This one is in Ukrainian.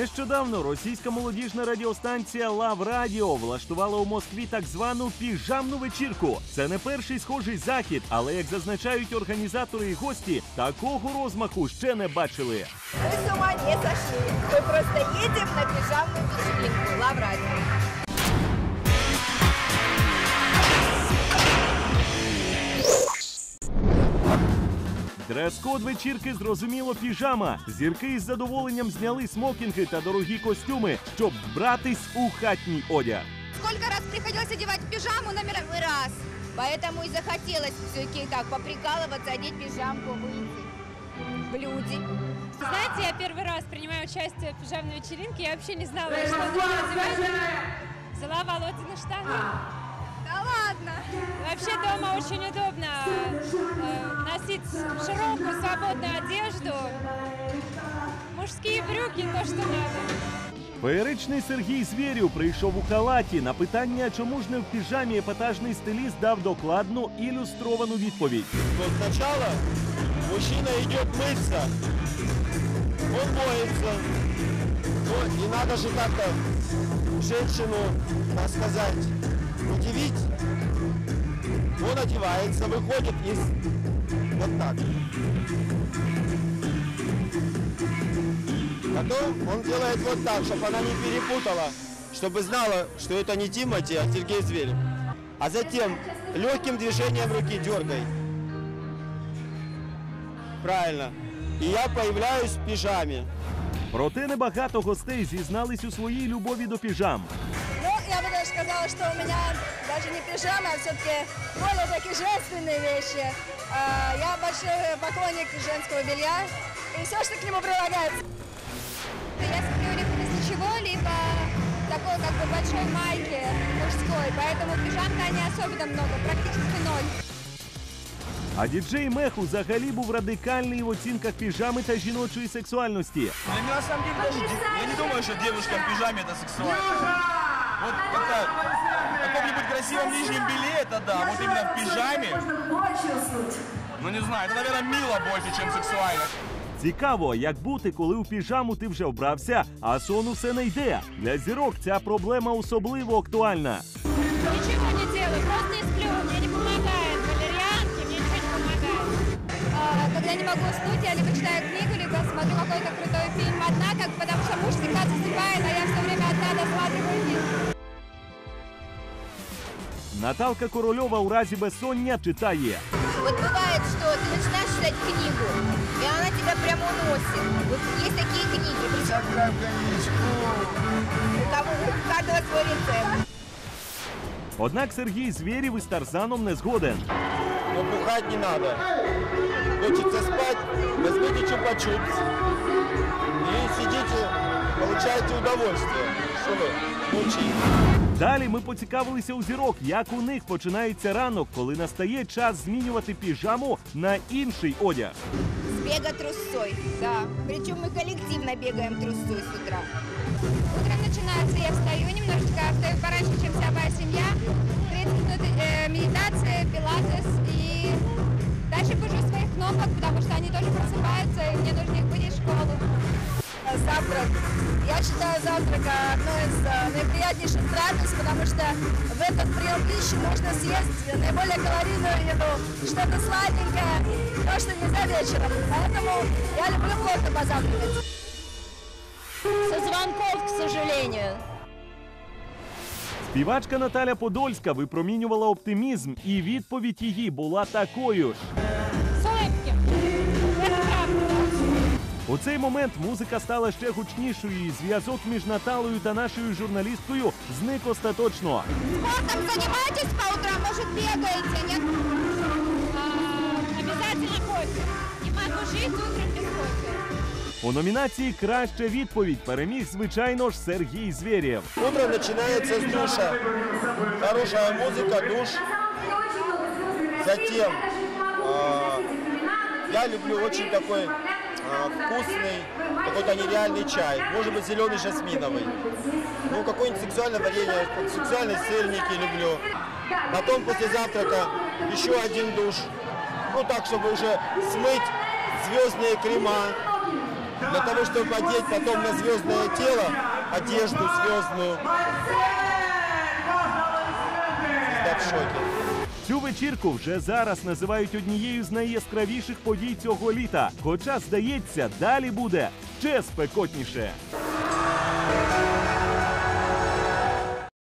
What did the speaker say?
Нещодавно російська молодіжна радіостанція Лав Радіо влаштувала у Москві так звану піжамну вечірку. Це не перший схожий захід, але як зазначають організатори і гості, такого розмаху ще не бачили. Ми з ума не сошли. Ми просто їдемо на піжамну вечірку. Лав Лаврадио. Дрес-код вечірки зрозуміло піжама. Зірки із задоволенням зняли смокінги та дорогі костюми, щоб вбратись у хатній одяг. Сколько раз приходилось одевать пижаму на мировой раз. Поэтому и захотелось все-таки так поприкалываться, одеть пижамку, выйти в люди. Знаете, я первый раз принимаю участие в пижамной вечеринке. Я вообще не знала, что нужно одевать. Взяла Володины штаны. Да ладно! Вообще дома очень удобно э, носить широкую свободную одежду. Мужские брюки, то, что надо. Феєричний Сергій Звєрів прийшов у халаті. На питання, чому ж не в піжамі епатажний стиліст дав докладну ілюстровану відповідь. Сначала мужчина идет мыться. Он моется. Ну, и надо же как-то женщину, так сказать, удивить. Он одевается, выходит из... Вот так. Потом он делает вот так, чтобы она не перепутала, чтобы знала, что это не Тимати, а Сергей Зверев. А затем легким движением руки дергай. Правильно. И я появляюсь в пижаме. Проте небагато гостей зізнались у своїй любові до піжам. Ну, я бы даже сказала, что у меня даже не пижама, а все-таки более такие женственные вещи. А, Я большой поклонник женского белья и все, что к нему прилагается. Я смотрю либо без ничего, либо такой как бы большой майки мужской, поэтому пижам-то не особенно много, практически ноль. А діджей Мех взагалі був радикальний в оцінках піжами та жіночої сексуальності. Для меня на самом деле даже де- я не думаю, что девушка в пижаме это сексуально. Вот как-то в каком-нибудь красивом нижнем белье это да, вот именно в пижаме. Ну не знаю, это, наверное, мило больше, чем сексуально. Цікаво, як бути, коли у піжаму ти вже вбрався, а сон усе не йде. Для зірок ця проблема особливо актуальна. Ничего не делаю, просто и сплю. Мне не помогает валерьянки, мне ничего не помогает. А, Когда не могу уснуть, я либо читаю книгу, либо смотрю какой-то крутой фильм одна, как, потому Наталка Корольова у разі безсоння читає. Вот бывает, что ты начинаешь читать книгу, и она тебя прямо уносит. Вот есть такие книги. Причем у кого у каждого свой рецепт. Однак Сергій Звєрів із Тарзаном не згоден. Но бухать не надо. Хочется спать, возьмите чупа-чупс. И сидите, получаете удовольствие. Что вы, мучаете? Далі ми поцікавилися у зірок, як у них починається ранок, коли настає час змінювати піжаму на інший одяг. С бега трусцой, да. Причем мы коллективно бегаем трусцой с утра. Утро начинается, я встаю немножечко, встаю пораньше, чем вся моя семья. 30 минут э, медитации, пилатес и дальше бужу своих кнопок, потому что они тоже просыпаются, и мне нужно их будить в школу. Завтрак. Я считаю завтрак одной из э, наиприятнейших трапез, потому что в этот прием пищи можно съесть наиболее калорийную еду, что-то сладенькое, то, что нельзя вечером. Поэтому я люблю плотно позавтракать. Со звонков, к сожалению. Співачка Наталя Подольська випромінювала оптимізм, і відповідь її була такою ж. У цей момент музика стала ще гучнішою, і зв'язок між Наталою та нашою журналісткою зник остаточно. Спортом занимаетесь по утрам, может бегаете, нет? А, обязательно кофе. Не могу жить утром без кофе. У номінації Краща відповідь переміг, звичайно ж, Сергій Звєрєв. Утро начинается с душа. Хорошая музыка, душ. Затем э, я люблю очень такой э, вкусный, какой-то нереальный чай. Может быть, зеленый жасминовый. Ну, какое-нибудь сексуальное варенье, сексуальные сырники люблю. Потом после завтрака еще один душ. Ну, так, чтобы уже смыть звездные крема. для того, чтобы одеть потом на звездное тело одежду звездную. Звезда в шоке. Цю вечірку вже зараз називають однією з найяскравіших подій цього літа. Хоча, здається, далі буде ще спекотніше.